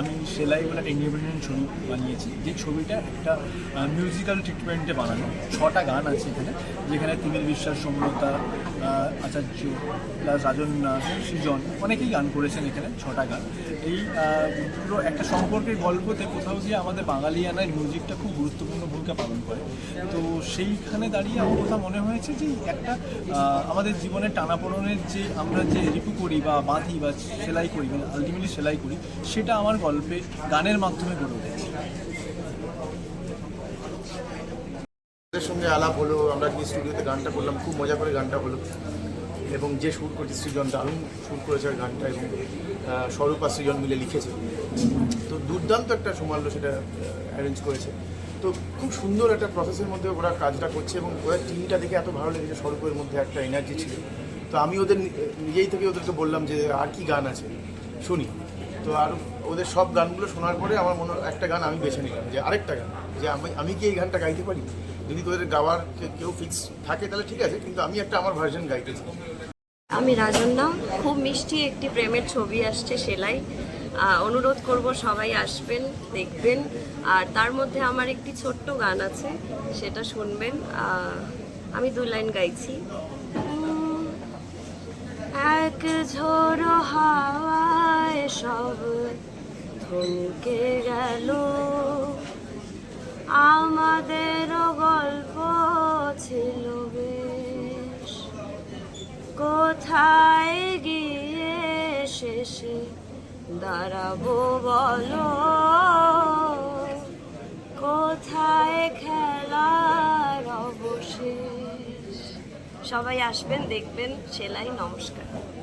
রূপপাল আমি সেলাই বলে একটা ইন্ডিপেন্ডেন্ট ছবি বানিয়েছি। যে ছবিটা একটা মিউজিক্যাল ট্রিটমেন্টে বানানো। ছটা গান আছে এখানে যেখানে তিমির বিশ্বাস সমলতা আহ, আচার্য প্লাস রাজন সৃজন অনেকেই গান করেছেন এখানে ছটা গান। এই পুরো একটা সম্পর্কের গল্পতে কোথাও গিয়ে আমাদের বাঙালিয়ানায় মিউজিকটা খুব গুরুত্বপূর্ণ ভূমিকা পালন করে। তো সেইখানে দাঁড়িয়ে আমার কথা মনে হয়েছে যে একটা আমাদের জীবনের টানাপোড়নের যে আমরা যে রিপু করি বা বাঁধি বা সেলাই করি মানে আলটিমেটলি সেলাই করি সেটা আমার গল্পে গানের মাধ্যমে গড়ে উঠেছে। সঙ্গে আলাপ হলো, আমরা গিয়ে স্টুডিওতে গানটা করলাম, খুব মজা করে গানটা হলো। এবং যে সুর করেছে সৃজন দারুণ সুর করেছে গানটা এবং স্বরূপ আর সৃজন মিলে লিখেছে। তো দুর্দান্ত একটা সমাল্য সেটা অ্যারেঞ্জ করেছে। তো খুব সুন্দর একটা প্রসেসের মধ্যে ওরা কাজটা করছে এবং ওদের টিমটা দেখে এত ভালো লেগেছে, স্বরূপের মধ্যে একটা এনার্জি ছিল। তো আমি ওদের নিজেই থেকে ওদেরকে বললাম যে, আর কি গান আছে? শুনি। তো আর ওদের সব গানগুলো শোনার পরে আমার মনে একটা গান আমি বেছে নিলাম, যে আরেকটা গান, যে আমি আমি কি এই গানটা গাইতে পারি? যদি তোদের গাওয়ার কেউ ফিক্স থাকে তাহলে ঠিক আছে, কিন্তু আমি একটা আমার ভার্জন গাইতে চাই। আমি রাজন্না খুব মিষ্টি একটি প্রেমের ছবি আসছে সেলাই। অনুরোধ করব সবাই আসবেন, দেখবেন। আর তার মধ্যে আমার একটি ছোট্ট গান আছে, সেটা শুনবেন। আমি দু লাইন গাইছি। এক ঝোড়ো হাওয়ায় সব থমকে গেল। আমাদেরও গল্প ছিল বেশ। কোথায় গিয়ে শেষে দাঁড়াবো বলো? কোথায় খেলার অবশেষ? সবাই আসবেন, দেখবেন, সেলাই নমস্কার।